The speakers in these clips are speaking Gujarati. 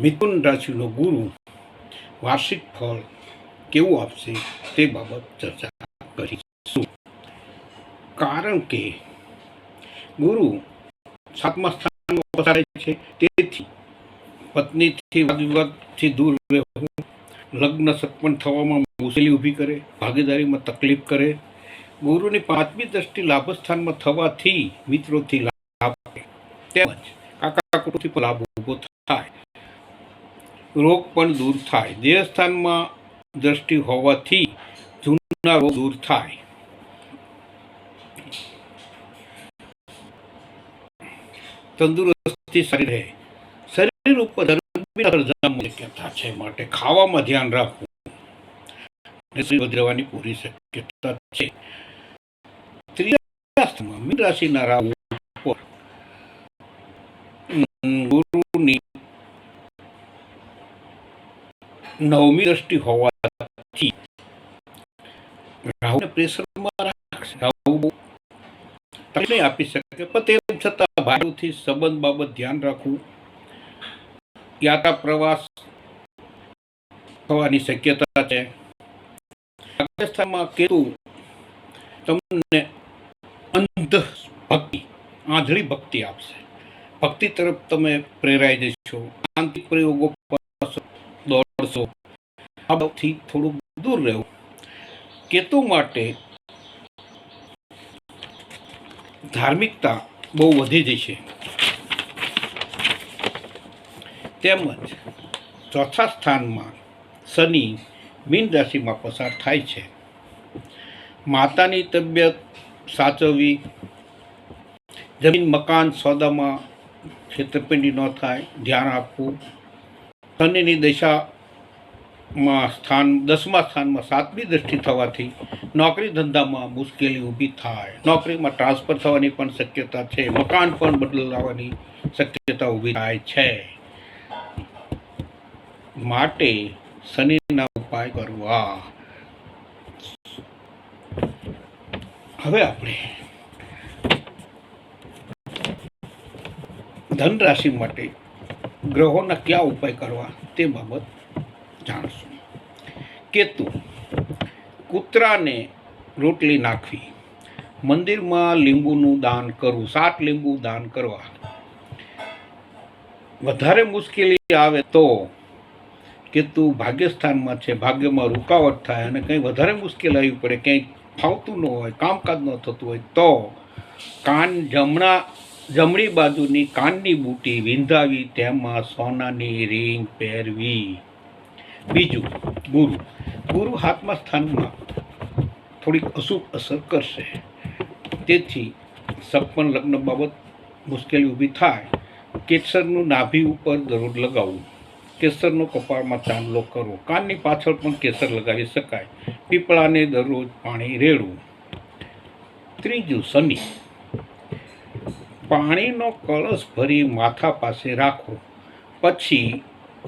મિથુન રાશિનો ગુરુ વાર્ષિક ફળ કેવું આપશે તે બાબત ચર્ચા કરીશું કારણ કે ગુરુ સાતમા સ્થાનમાં પસાર છે, તેથી પત્નીથી વાદવિવાદથી દૂર રહેવું, લગ્ન સત્પન્ન થવામાં મુશ્કેલી ઊભી કરે, ભાગીદારીમાં તકલીફ કરે, ગુરુની પાંચમી દ્રષ્ટિ લાભસ્થાનમાં થવાથી મિત્રોથી લાભ. તેમજ કાકા કુટુંબથી પણ લાભ ઊભો રોગ પણ દૂર થાય. દેહસ્થાનમાં દ્રષ્ટિ હોવાથી જૂના રોગ દૂર થાય. તંદુરસ્તી સારી રહે. શરીર ઉપર શક્યતા છે માટે ખાવામાં ધ્યાન રાખવું. અને પૂરી શક્યતા છે. ત્રીજા રાશિના રાહુ ઉપર ઉમ, ગુરુની નવમી દ્રષ્ટિ હોવાથી રાહુને પ્રેશરમાં રાખશે. રાહુ તકલીફ આપી શકે, પણ તેમ છતાં ભાઈઓથી સંબંધ બાબત ધ્યાન રાખવું, યાત્રા પ્રવાસ થવાની શક્યતા છે. રાજસ્થાનમાં કેતુ તમને અંધ ભક્તિ, આંધળી ભક્તિ આપશે. ભક્તિ તરફ તમે પ્રેરાઈ જશો. આંતરિક પ્રયોગો પર દોડશો આ બધાથી થોડું દૂર રહેવું. કેતુ માટે ધાર્મિકતા બહુ વધી જશે તેમજ ચોથા સ્થાનમાં શનિ મીન રાશિમાં પસાર થાય છે. માતાની તબિયત સાચવવી, જમીન મકાન સોદામાં છેતરપિંડી ન થાય, ધ્યાન આપવું, શનિની દશામાં સ્થાન, દસમા સ્થાનમાં સાતમી દ્રષ્ટિ થવાથી નોકરી ધંધામાં મુશ્કેલી ઊભી થાય. નોકરીમાં ટ્રાન્સફર થવાની પણ શક્યતા છે. મકાન પણ બદલાવાની શક્યતા ઊભી થાય છે. માટે શનિના ઉપાય કરવા. હવે આપણે ધન રાશિ માટે ગ્રહોના કયા ઉપાય કરવા તે બાબત જાણશું. કેતુ, કૂતરાને રોટલી નાખવી. મંદિરમાં લીંબુનું દાન કરવું, સાત લીંબુ દાન કરવા. વધારે મુશ્કેલી આવે તો કેતુ ભાગ્યસ્થાનમાં છે, ભાગ્યમાં રૂકાવટ થાય અને કંઈ વધારે મુશ્કેલ આવી પડે કંઈ ફાવતું ન હોય, કામકાજ ન થતું હોય, તો કાન જમણા, જમણી બાજુની કાનની બુટી વિંધાવી, તેમાં સોનાની રિંગ પહેરવી. બીજું, ગુરુ. ગુરુ હાથમાં સ્થાનમાં થોડીક અશુભ અસર કરશે. તેથી સપન લગ્ન બાબત મુશ્કેલી ઊભી થાય. કેસરનું નાભી ઉપર દરરોજ લગાવવું. કેસરનો કપાળમાં ચાંદલો કરવો. કાનની પાછળ પણ કેસર લગાવી શકાય. પીપળાને દરરોજ પાણી રેડવું. ત્રીજું, શનિ. પાણીનો કળશ ભરી માથા પાસે રાખવો પછી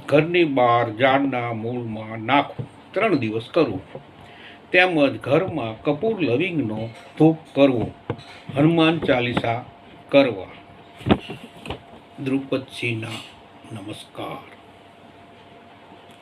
ઘરની બહાર ઝાડના મૂળમાં નાખવું ત્રણ દિવસ કરવું તેમજ ઘરમાં કપૂર લવિંગનો ધૂપ કરવો. હનુમાન ચાલીસા કરવા. દ્રુપદસિંહના નમસ્કાર.